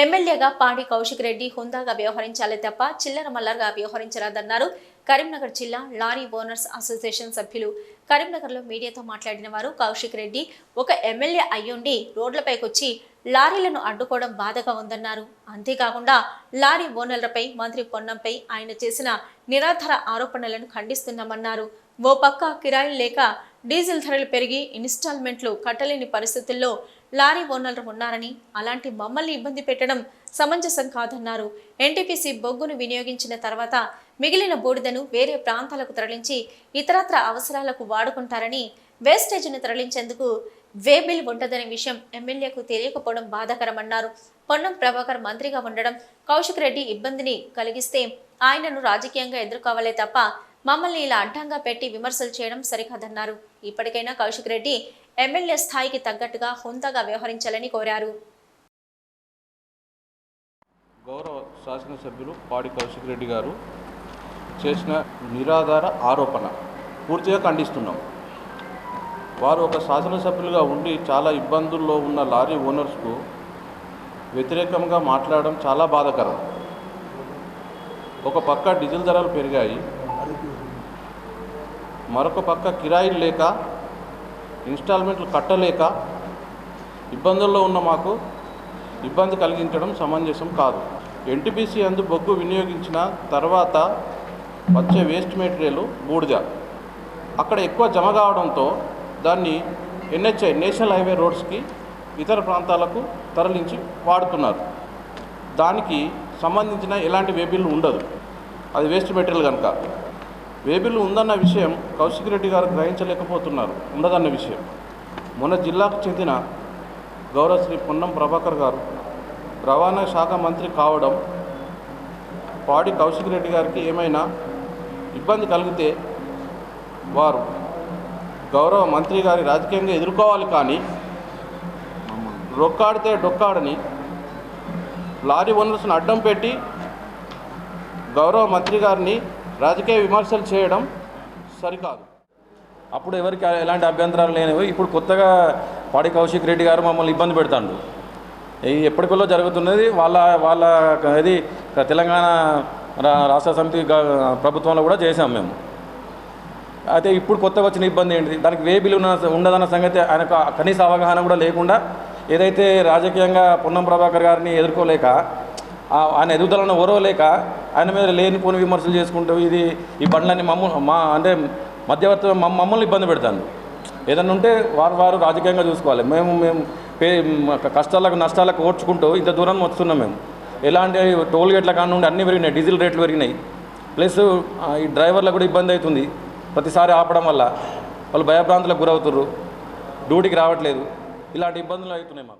ఎమ్మెల్యేగా పాడి కౌశిక్ రెడ్డి హుందాగా వ్యవహరించాలే తప్ప చిల్లర మల్లరగా వ్యవహరించరాదన్నారు. కరీంనగర్ జిల్లా లారీ ఓనర్స్ అసోసియేషన్ సభ్యులు. కరీంనగర్లో మీడియాతో మాట్లాడిన వారు కౌశిక్ రెడ్డి ఒక ఎమ్మెల్యే అయ్యుండి రోడ్లపైకొచ్చి లారీలను అడ్డుకోవడం బాధగా ఉందన్నారు. అంతేకాకుండా లారీ ఓనర్లపై మంత్రి పొన్నంపై ఆయన చేసిన నిరాధార ఆరోపణలను ఖండిస్తున్నామన్నారు. ఓ పక్క కిరాయిలు లేక డీజిల్ ధరలు పెరిగి ఇన్స్టాల్మెంట్లు కట్టలేని పరిస్థితుల్లో లారీ ఓనర్లు ఉన్నారని అలాంటి మమ్మల్ని ఇబ్బంది పెట్టడం సమంజసం కాదన్నారు. ఎన్టీపీసీ బొగ్గును వినియోగించిన తర్వాత మిగిలిన బూడిదను వేరే ప్రాంతాలకు తరలించి ఇతరత్ర అవసరాలకు వాడుకుంటారని వేస్టేజ్ను తరలించేందుకు వేబిల్ ఉండదనే విషయం ఎమ్మెల్యేకు తెలియకపోవడం బాధాకరమన్నారు. పొన్నం ప్రభాకర్ మంత్రిగా ఉండడం కౌశిక్ రెడ్డి ఇబ్బందిని కలిగిస్తే ఆయనను రాజకీయంగా ఎదుర్కోవాలే తప్ప మమ్మల్ని ఇలా అడ్డంగా పెట్టి విమర్శలు చేయడం సరికాదన్నారు. ఇప్పటికైనా కౌశిక్ రెడ్డి ఎమ్మెల్యే స్థాయికి తగ్గట్టుగా హుందాగా వ్యవహరించాలని కోరారు. గౌరవ శాసనసభ్యులు పాడి కౌశిక్ రెడ్డి గారు చేసిన నిరాధార ఆరోపణ పూర్తిగా ఖండిస్తున్నాం. వారు ఒక శాసనసభ్యులుగా ఉండి చాలా ఇబ్బందుల్లో ఉన్న లారీ ఓనర్స్కు వ్యతిరేకంగా మాట్లాడడం చాలా బాధాకరం. ఒక పక్క డీజిల్ ధరలు పెరిగాయి. మరొక పక్క కిరాయిలు లేక ఇన్స్టాల్మెంట్లు కట్టలేక ఇబ్బందుల్లో ఉన్న మాకు ఇబ్బంది కలిగించడం సమంజసం కాదు. ఎన్టీపీసీ అందు బొగ్గు వినియోగించిన తర్వాత వచ్చే వేస్ట్ మెటీరియల్ బూడిద. అక్కడ ఎక్కువ జమ కావడంతో దాన్ని ఎన్హెచ్ఐ నేషనల్ హైవే రోడ్స్కి ఇతర ప్రాంతాలకు తరలించి వాడుతున్నారు. దానికి సంబంధించిన ఎలాంటి వేబిల్ ఉండదు. అది వేస్ట్ మెటీరియల్ కనుక వేబిల్ ఉందన్న విషయం కౌశిక్ రెడ్డి గారు గ్రహించలేకపోతున్నారు. ఉండదన్న విషయం. మొన్న జిల్లాకు చెందిన గౌరవ శ్రీ పొన్నం ప్రభాకర్ గారు రవాణా శాఖ మంత్రి కావడం పాడి కౌశిక్ రెడ్డి గారికి ఏమైనా ఇబ్బంది కలిగితే వారు గౌరవ మంత్రి గారి రాజకీయంగా ఎదుర్కోవాలి కానీ రొక్కాడితే డొక్కాడని లారీ ఓనర్స్ని అడ్డం పెట్టి గౌరవ మంత్రి గారిని రాజకీయ విమర్శలు చేయడం సరికాదు. అప్పుడు ఎవరికి ఎలాంటి అభ్యంతరాలు లేనివి? ఇప్పుడు కొత్తగా పాడి కౌశిక్ రెడ్డి గారు మమ్మల్ని ఇబ్బంది పెడతాడు. ఎప్పటికల్లో జరుగుతున్నది వాళ్ళ వాళ్ళ ఇది తెలంగాణ రాష్ట్ర సమితి ప్రభుత్వంలో కూడా చేసాం మేము. అయితే ఇప్పుడు కొత్తగా వచ్చిన ఇబ్బంది ఏంటి దానికి వే బిల్లు ఉన్న ఉండదన్న సంగతి ఆయనకు కనీస అవగాహన కూడా లేకుండా ఏదైతే రాజకీయంగా పొన్నం ప్రభాకర్ గారిని ఎదుర్కోలేక ఆయన ఎదుగుదలను ఓరవలేక ఆయన మీద లేనిపోని విమర్శలు చేసుకుంటూ ఇది ఈ బండ్లన్నీ మమ్మ మా అంటే మధ్యవర్తి మమ్మ- మమ్మల్ని ఇబ్బంది పెడతాను. ఏదన్నా ఉంటే వారు వారు రాజకీయంగా చూసుకోవాలి. మేము మేము పే కష్టాలకు నష్టాలకు ఓడ్చుకుంటూ ఇంత దూరం వస్తున్నాం మేము. ఎలాంటి టోల్ గేట్ల కాడ అన్నీ పెరిగినాయి డీజిల్ రేట్లు పెరిగినాయి. ప్లస్ ఈ డ్రైవర్లకు కూడా ఇబ్బంది అవుతుంది ప్రతిసారి ఆపడం వల్ల. వాళ్ళు భయభ్రాంతులకు గురవుతుర్రు. డ్యూటీకి రావట్లేదు. ఇలాంటి ఇబ్బందులు అవుతున్నాయి మాకు.